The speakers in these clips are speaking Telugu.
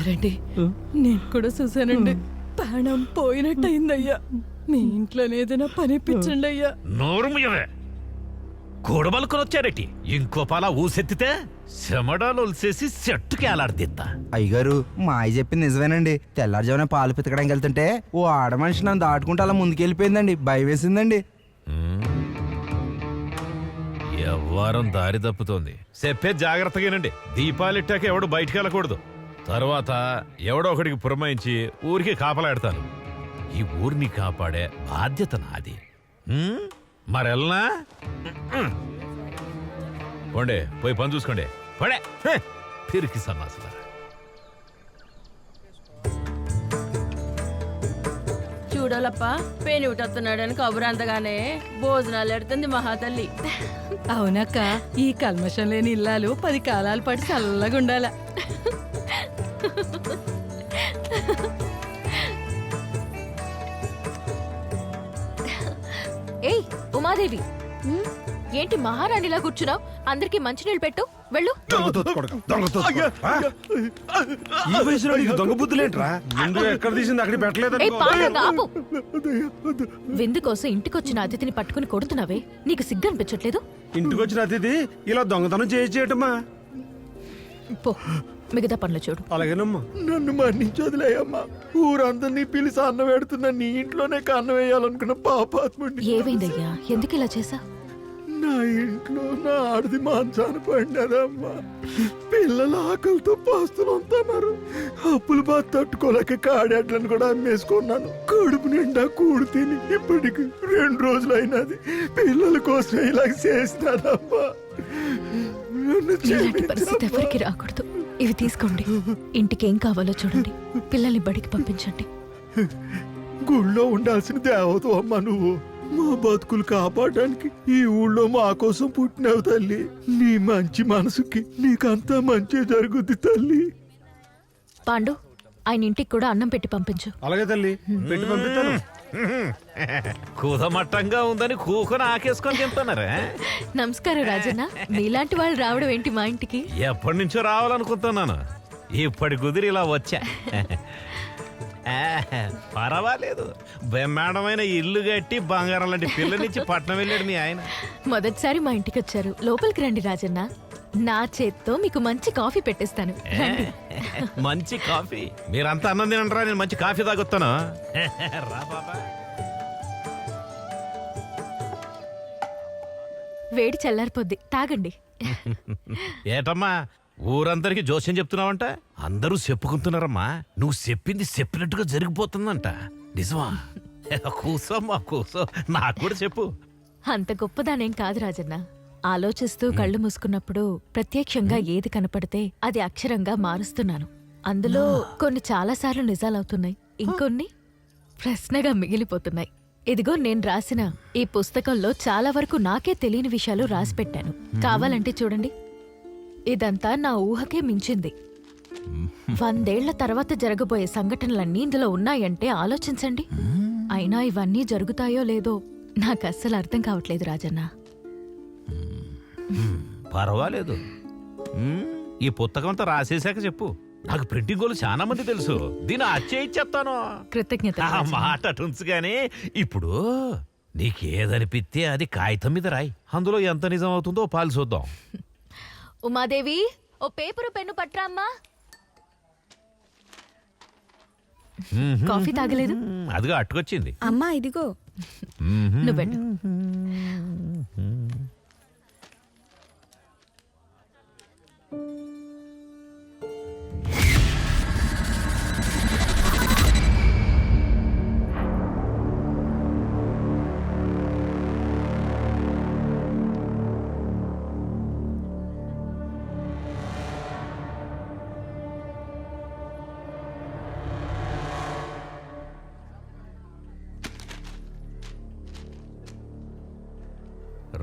అయ్యారండి నేను కూడా చూశానండి. ప్రాణం పోయినట్టయిందయ్యా. మీ ఇంట్లోనే ఏదైనా పని ఇప్పించండి అయ్యా. నోరుముయవే కూడబలుకొని వచ్చారేటి? ఇంకో పాల ఊసెత్తితే చెమడాలు ఒలిసేసి చెట్టుకి ఏలాడదీద్దా అయ్యగారు మా అయ్య చెప్పింది నిజమేనండి. తెల్లారుజామున పాలు పితకడానికి వెళ్తుంటే ఓ ఆడ మనిషి నన్ను దాటుకుంటూ అలా ముందుకెళ్ళిపోయిందండి. భయం వేసిందండి ఎవ్వారం దారి తప్పుతోంది. చెప్పే జాగ్రత్తగానండి. దీపాలిట్టాక ఎవడు బయటికి వెళ్ళకూడదు. తర్వాత ఎవడో ఒకడికి పురమాయించి ఊరికి కాపలాడతాను. ఈ ఊరిని కాపాడే బాధ్యత నాది. ఉమ్, మరెల్నా. పోండే పోయి పని చూసుకోండి. పడే. పిరికి సన్నాసులారా చూడాలప్ప పేని వస్తున్నాడని కబురు అంతగానే భోజనాలు ఎడుతుంది మహాతల్లి. అవునక్క ఈ కల్మషం లేని ఇల్లాలు పది కాలాల పాటు చల్లగా ఉండాల ఏయ్ ఉమాదేవి. ఏంటి మహారాణిలా కూర్చున్నావు? అందరికి మంచినీళ్ళు పెట్టు వెళ్ళు. ఈ వయసులో నీకు దొంగ బుద్ధులేంట్రా? ముందు ఎక్కడ తీసింది అక్కడ పెట్టలేదు విందు కోసం ఇంటికొచ్చిన అతిథిని పట్టుకుని కొడుతున్నావే. నీకు సిగ్గనిపించట్లేదు ఇంటికి వచ్చిన అతిథి ఇలా దొంగతనం చేయించేయటమ్మా పో. మిగతా పనులు చూడు. అలాగేనమ్మా. నన్ను మన్నించి వదిలేయమ్మా ఊరందరినీ పిలిచి అన్నం పెడుతున్నా నీ ఇంట్లోనే కన్నం వేయాలనుకున్న పాపాత్ముడిని. ఏమైందయ్యా? ఎందుకు ఇలా చేసా నా ఇంట్లో నా ఆడది మాంసాన పడినదమ్మా పిల్లల ఆకలితో పాస్తులు ఉంటున్నారు. అప్పులు బాధ తట్టుకోలేక కాడేట్లను కూడా అమ్మేసుకున్నాను. కడుపు నిండా కూడు తిని ఇప్పటికి రెండు రోజులు అయినది పిల్లల కోసం ఇలా చేసినానమ్మా నన్ను ఇలాంటి పరిస్థితి. ఎవరికి రాకూడదు. ఇవి తీసుకోండి. ఇంటికి ఏం కావాలో చూడండి. పిల్లల్ని బడికి పంపించండి. గుళ్ళో ఉండాల్సిన దేవత అమ్మ నువ్వు. మా బతుకులు కాపాడడానికి ఈ ఊళ్ళో మా కోసం పుట్టినావు తల్లి. నీ మంచి మనసుకి నీకంతా మంచి జరుగుద్ది తల్లి. పాండు ఆయన ఇంటికి కూడా అన్నం పెట్టి పంపించు. అలాగే తల్లి పెట్టి పంపిస్తాను. కూదమట్టంగా ఉందని కూకొని ఆకేసుకొని తింటున్నారా? నమస్కారం రాజన్న. నీలాంటి వాళ్ళు రావడం ఏంటి మా ఇంటికి? ఎప్పటి నుంచో రావాలనుకుంటున్నాను. ఇప్పటి కుదిరి ఇలా వచ్చా. పర్వాలేదు. బ్రహ్మాండమైన ఇల్లు కట్టి బంగారం లాంటి పిల్లనిచ్చి పట్నం వెళ్ళాడు మీ ఆయన. మొదటిసారి మా ఇంటికి వచ్చారు. లోపలికి రండి రాజన్న. నా చేత్తో మీకు మంచి కాఫీ పెట్టేస్తాను. రండి. మంచి కాఫీ? మీరంతా అన్నం తినంటారా నేను మంచి కాఫీ తాగొస్తాను రా బాబా. వేడి చల్లారిపోద్ది తాగండి. ఏటమ్మా ఊరందరికి జోస్యం చెప్తున్నావంట? అందరూ చెప్పుకుంటున్నారమ్మా. నువ్వు చెప్పింది చెప్పినట్టుగా జరిగిపోతుందంట. నిజమా? కూసోమ్మా కూసో. నాకు కూడా చెప్పు. అంత గొప్పదానేం కాదు రాజన్న. ఆలోచిస్తూ కళ్ళు మూసుకున్నప్పుడు ప్రత్యక్షంగా ఏది కనపడితే అది అక్షరంగా మారుస్తున్నాను. అందులో కొన్ని చాలాసార్లు నిజాలవుతున్నాయి. ఇంకొన్ని ప్రశ్నగా మిగిలిపోతున్నాయి. ఇదిగో నేను రాసిన ఈ పుస్తకంలో చాలా వరకు నాకే తెలియని విషయాలు రాసిపెట్టాను కావాలంటే చూడండి. ఇదంతా నా ఊహకే మించింది. వందేళ్ళ తర్వాత జరగబోయే సంఘటనలన్నీ ఇందులో ఉన్నాయంటే ఆలోచించండి. అయినా ఇవన్నీ జరుగుతాయో లేదో నాకు అస్సలు అర్థం కావట్లేదు రాజన్న. పర్వాలేదు. ఈ పుస్తకం అంతా రాసేశాక చెప్పు. నాకు ప్రింటింగ్ వాళ్ళు చాలా మంది తెలుసు. దీని అచ్చే ఇచ్చేస్తాను. కృతజ్ఞత. ఆ మాట అటుంచు గాని ఇప్పుడు నీకేదనిపిస్తే అది కాగితం మీద రాయి. అందులో ఎంత నిజం అవుతుందో పాలు చూద్దాం. ఉమాదేవి ఓ పేపరు పెన్ను పట్రామ్మా కాఫీ తాగలేదు? అదిగో అట్టుకొచ్చింది. అమ్మా ఇదిగో. నువ్వు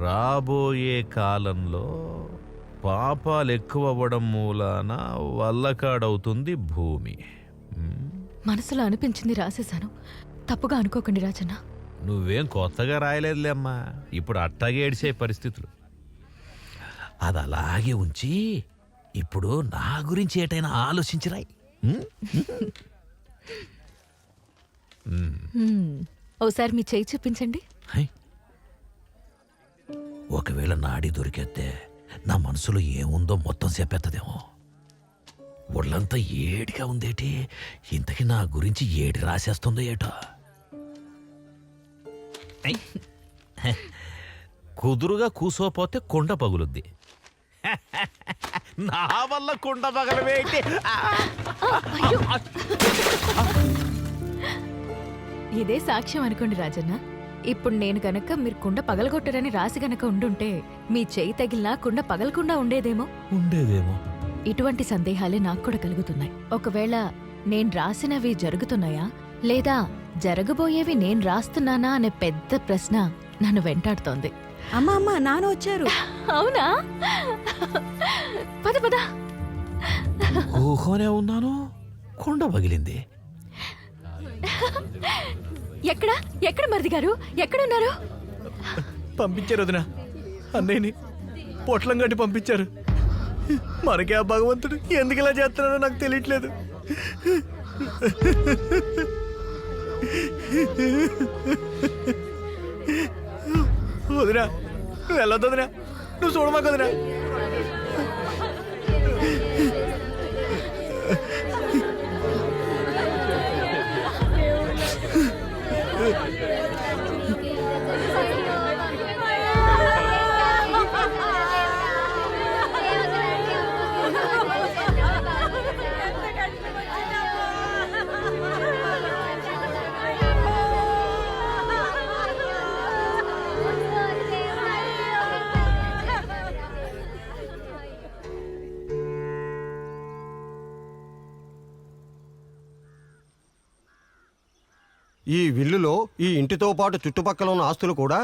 రాబోయే కాలంలో పాపాలు ఎక్కువ అవ్వడం మూలాన వల్లకాడవుతుంది భూమి. మనసులో అనిపించింది రాసేశాను. తప్పుగా అనుకోకండి రాజన్న. నువ్వేం కొత్తగా రాయలేదులే అమ్మా. ఇప్పుడు అట్టాగే ఏడిసే పరిస్థితులు. అది అలాగే ఉంచి ఇప్పుడు నా గురించి ఏటైనా ఆలోచించి రాయి. హ్మ్. ఓసారి మీ చేయి చూపించండి. హై. ఒకవేళ నాడి దొరికేస్తే నా మనసులో ఏముందో మొత్తం చెప్పేత్తదేమో. ఒళ్ళంతా ఏడిగా ఉందేటి? ఇంతకి నా గురించి ఏడి రాసేస్తుందో ఏటో. కుదురుగా కూసోపోతే కుండ పగులుద్ది. నా వల్ల కుండ పగలవేటి ఇదే సాక్ష్యం అనుకోండి రాజన్న. ఇప్పుడు నేను గనక మీరు కుండ పగలగొట్టరని రాసి గనక ఉండుంటే మీ చేయి తగిలినా కుండ పగలకుండా ఉండేదేమో? ఉండేదేమో. ఇటువంటి సందేహాలే నాకు కూడా కలుగుతున్నాయి. ఒకవేళ నేను రాసినవి జరుగుతున్నాయా? లేదా జరగబోయేవి నేను రాస్తున్నానా అనే పెద్ద ప్రశ్న నన్ను వెంటాడుతోంది. అమ్మా అమ్మా నాన్న వచ్చారు. అవునా? పద పద. ఊహోనే ఉన్నాను కుండ పగిలింది. ఎక్కడ? ఎక్కడ మరిది గారు? ఎక్కడున్నారు? పంపించారు వదిన అన్నయ్యని పొట్లం కట్టి పంపించారు. మనకే ఆ భగవంతుడు ఎందుకు ఇలా చేస్తున్నాడో నాకు తెలియట్లేదు. వదినా నువ్వు వెళ్ళొద్దు వదినా. నువ్వు చూడమాకు వదినా. ఈ విల్లులో ఈ ఇంటితో పాటు చుట్టుపక్కల ఉన్న ఆస్తులు కూడా